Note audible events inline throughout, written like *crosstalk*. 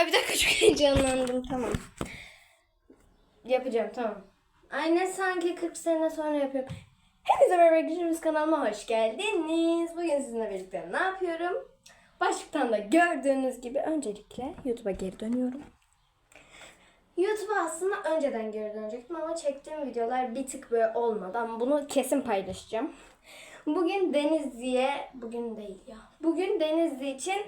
Ay bir dakika çok *laughs* heyecanlandım tamam. Yapacağım tamam. Aynen sanki 40 sene sonra yapıyorum. Hepinize merhaba arkadaşlar kanalıma hoş geldiniz. Bugün sizinle birlikte ne yapıyorum? Başlıktan da gördüğünüz gibi öncelikle YouTube'a geri dönüyorum. YouTube'a aslında önceden geri dönecektim ama çektiğim videolar bir tık böyle olmadı ama bunu kesin paylaşacağım. Bugün Denizli'ye, bugün değil ya. Bugün Denizli için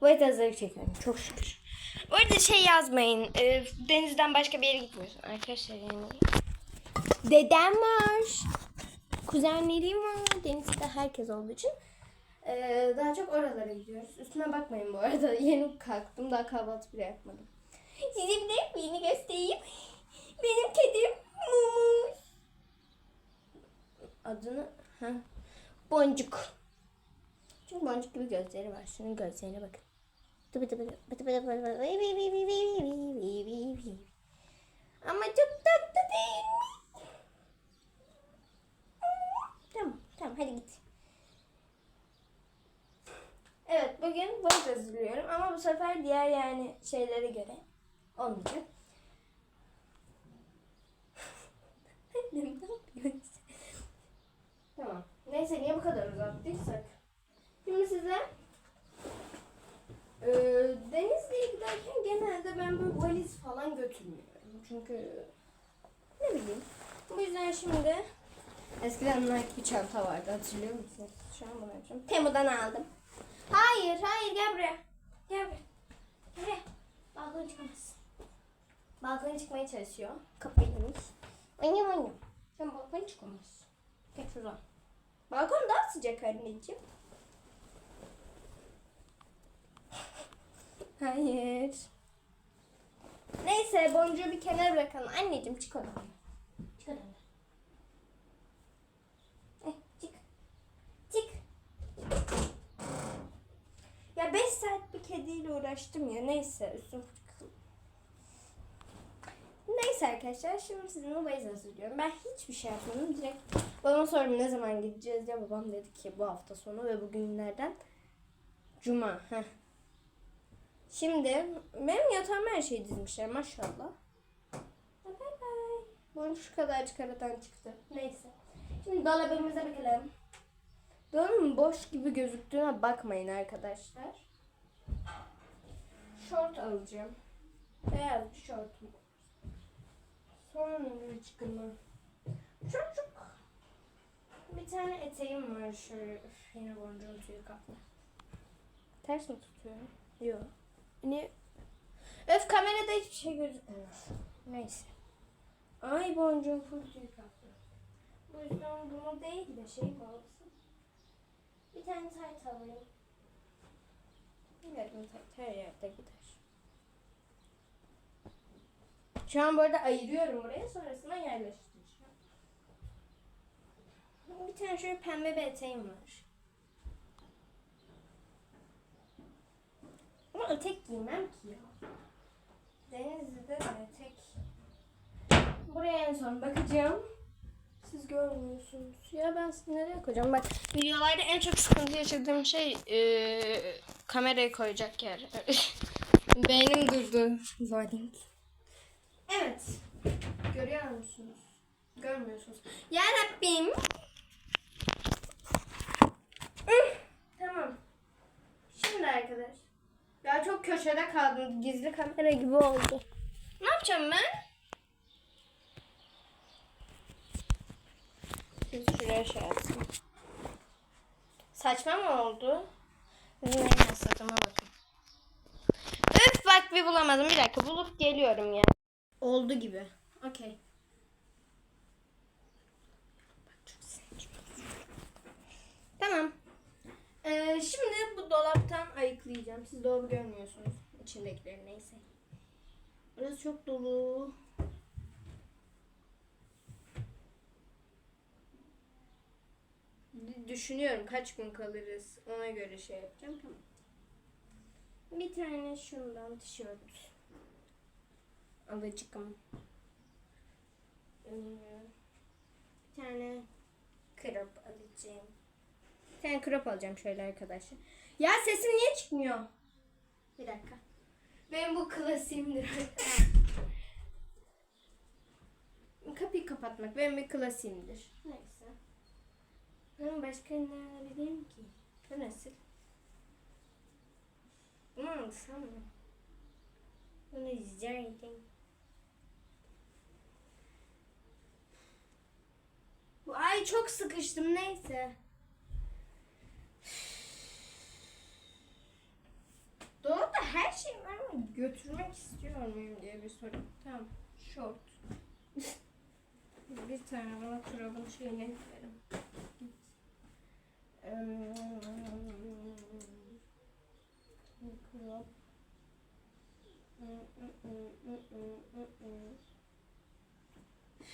White hazırlık çekiyorum. Çok şükür. Bu arada şey yazmayın. e, denizden başka bir yere gitmiyorsun. Arkadaşlar yani. Dedem var. Kuzenlerim var. Denizde herkes olduğu için. e, daha çok oralara gidiyoruz. Üstüme bakmayın bu arada. *laughs* Yeni kalktım. Daha kahvaltı bile yapmadım. Size bir de beni göstereyim. Benim kedim Mumuş. Adını... Ha. Boncuk. Çünkü boncuk gibi gözleri var. Şunun gözlerine bakın. Ama çok tatlı değil mi? Tamam, tamam hadi git. Evet, bugün boş hazırlıyorum ama bu sefer diğer yani şeylere göre olmayacak. Annem *laughs* ne yapıyorsun? Tamam. Neyse niye bu kadar uzattıysak. Şimdi size ee, Denizli'ye giderken genelde ben böyle valiz falan götürmüyorum. Çünkü ne bileyim. Bu yüzden şimdi eskiden Nike bir çanta vardı hatırlıyor musunuz? Şu an bunu yapacağım. Temu'dan aldım. Hayır, hayır gel buraya. Gel buraya. Gel buraya. Balkona çıkamazsın. Balkona çıkmaya çalışıyor. Kapıyı yemiş. Oynayayım oynayayım. Sen balkona çıkamazsın. Geç şuradan. Balkon daha sıcak anneciğim. Hayır. Neyse boncuğu bir kenara bırakalım. Anneciğim çık odadan. Çık odadan. Eh, çık. Çık. Ya 5 saat bir kediyle uğraştım ya. Neyse üstüm. Neyse arkadaşlar şimdi sizinle valiz hazırlıyorum. Ben hiçbir şey yapmadım. Direkt babama sordum ne zaman gideceğiz diye. Babam dedi ki bu hafta sonu ve bugünlerden Cuma. Heh. Şimdi benim yatağıma her şeyi dizmişler maşallah. Bay bay. Boncuk şu kadarcık aradan çıktı. Neyse. Şimdi dolabımıza bakalım. Dolabın boş gibi gözüktüğüne bakmayın arkadaşlar. Şort alacağım. Beyaz bir şortum. Sonra çıkınma. Çocuk. Bir tane eteğim var şöyle. Üf, yine boncuğun tüyü kaplı. Ters mi tutuyorum? Yok. Ne? Öf kamerada hiçbir şey gözükmüyor. Neyse. Ay boncuğum full tüy kaplı. Bu yüzden bunu değil de şey mi alsın? Bir tane tayt alayım. Yarım tayt her yerde gider. Şu an bu arada ayırıyorum buraya sonrasında yerleştireceğim. Bir tane şöyle pembe bir eteğim var. Etek giymem ki ya. Denizli'de etek. Buraya en son bakacağım. Siz görmüyorsunuz. Ya ben sizi nereye koyacağım? Bak videolarda en çok sıkıntı yaşadığım şey eee kamerayı koyacak yer. *laughs* Beynim durdu. Loading. Evet. Görüyor musunuz? Görmüyorsunuz. Ya Rabbim. Tamam. Şimdi arkadaş. Ya çok köşede kaldım. Gizli kamera gibi oldu. Ne yapacağım ben? Siz şuraya şey yapsın. Saçma mı oldu? En satıma bakın. Üf bak bir bulamadım. Bir dakika bulup geliyorum ya. Oldu gibi. Okey. Bak çok sinirli. Tamam. Ee, şimdi bu ayıklayacağım. Siz dolabı görmüyorsunuz. İçindekileri neyse. Burası çok dolu. Düşünüyorum kaç gün kalırız. Ona göre şey yapacağım. Tamam. Bir tane şundan tişört. Alıcıkım. Ee, Bir tane crop alacağım. Bir tane crop alacağım şöyle arkadaşlar. Ya sesim niye çıkmıyor? Bir dakika. Benim bu klasiğimdir. *laughs* Kapıyı kapatmak benim bir klasiğimdir. Neyse. Ben başka ne alabilirim ki? Bu nasıl? Bunu alsam mı? Bunu izlerdim. Bu ay çok sıkıştım neyse. Dolapta her şey var ama götürmek istiyor muyum diye bir soru. Tamam. Short. bir tane bana kralın şeyini verin. Krop.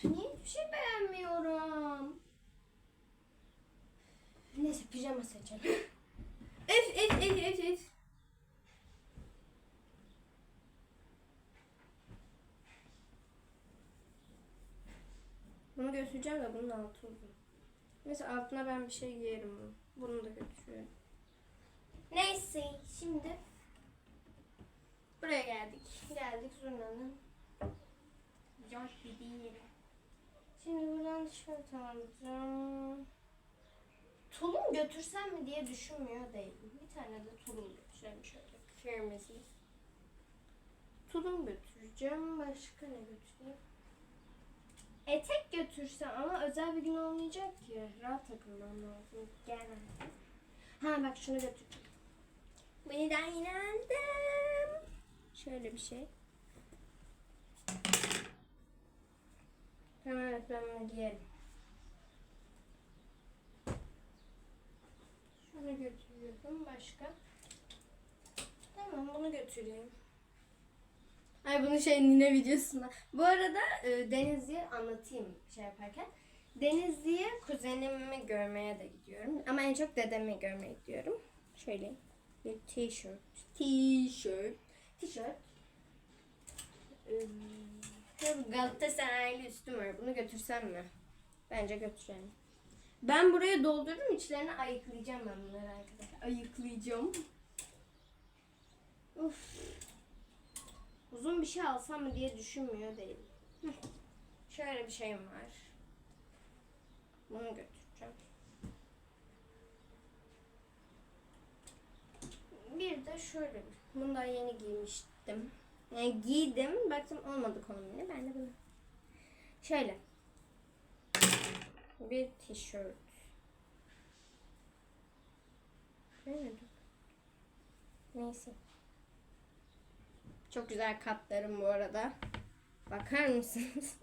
Niye hiçbir şey beğenmiyorum? Neyse pijama seçelim. Götüreceğim de bunun altı uzun. Mesela altına ben bir şey giyerim bunu. Bunu da götürüyorum. Neyse şimdi buraya geldik. Geldik zurnanın. Yok bir değil. Şimdi buradan şöyle alacağım. Tulum götürsem mi diye düşünmüyor değilim. Bir tane de tulum götüreceğim şöyle kırmızı. Tulum götüreceğim. Başka ne götüreyim? Etek götürsem ama özel bir gün olmayacak ki. Rahat takılmam lazım. Genelde. Ha bak şunu götüreceğim. Da inandım. Şöyle bir şey. Tamam evet ben bunu giyerim. Şunu götürüyorum. Başka? Tamam bunu götüreyim. Ay bunu şey Nine videosunda. Bu arada e, Denizli'ye anlatayım şey yaparken. Denizli'ye kuzenimi görmeye de gidiyorum. Ama en çok dedemi görmeye gidiyorum. Şöyle bir t-shirt. T-shirt. T-shirt. Galatasaraylı üstüm var. Bunu götürsem mi? Bence götüreceğim. Ben buraya doldururum. içlerini ayıklayacağım ben bunları arkadaşlar. Ayıklayacağım. Bir şey alsam mı diye düşünmüyor değilim. Heh. Şöyle bir şeyim var. Bunu götüreceğim. Bir de şöyle. Bunu daha yeni giymiştim. Yani giydim. Baktım olmadı kombini. Ben de bunu. Şöyle. Bir tişört. Neyse. Çok güzel katlarım bu arada. Bakar mısınız? *laughs*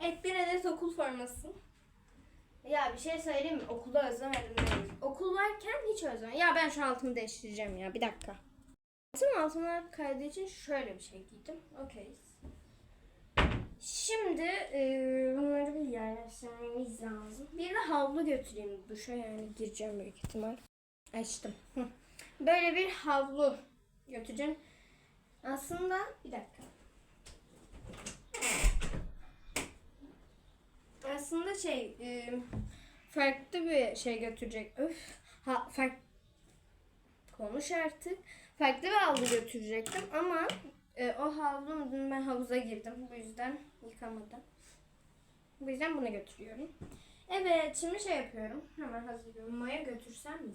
evet bir adet okul forması. Ya bir şey söyleyeyim mi? Okulu özlemedim. değil. Okul varken hiç özlemedim. Ya ben şu altımı değiştireceğim ya. Bir dakika. Tüm altımlar kaydığı için şöyle bir şey giydim. Okey. Şimdi e, bunları bir yerleştirmemiz lazım. Bir de havlu götüreyim duşa yani gireceğim büyük ihtimal. Açtım. Böyle bir havlu götüreceğim. Aslında bir dakika. Aslında şey e, farklı bir şey götürecek. Öf. Ha, fark konuş artık. Farklı bir havlu götürecektim ama e, o havlu ben havuza girdim. Bu yüzden yıkamadım. Bu yüzden bunu götürüyorum. Evet şimdi şey yapıyorum. Hemen hazırlıyorum. Maya götürsem mi?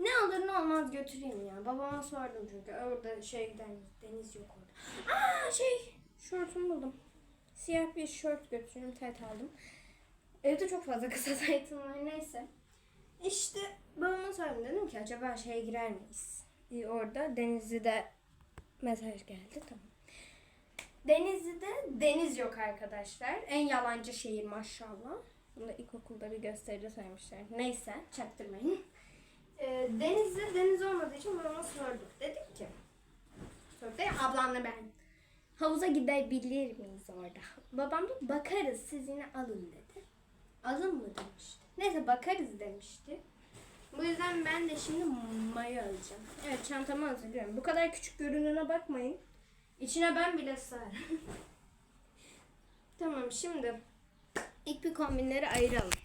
Ne olur ne olmaz götüreyim ya. Babama sordum çünkü orada şeyden deniz yok orada. Aa şey şortumu buldum. Siyah bir şort götürüyorum. Tayt aldım. Evde çok fazla *laughs* kısa taytım var neyse. İşte babama sordum dedim ki acaba şeye girer miyiz? Ee, orada Denizli'de mesaj geldi tamam. Denizli'de deniz yok arkadaşlar. En yalancı şehir maşallah. Bunu da ilkokulda bir gösteride saymışlar. Neyse çaktırmayın. Ee, Deniz'de deniz olmadığı için babama sorduk. Dedik ki sorduk ablamla ben havuza gidebilir miyiz orada? Babam da bakarız siz yine alın dedi. Alın mı demişti. Neyse bakarız demişti. Bu yüzden ben de şimdi mayo alacağım. Evet çantamı hazırlıyorum. Bu kadar küçük görünene bakmayın. İçine ben bile sığarım. *laughs* tamam şimdi ilk bir kombinleri ayıralım.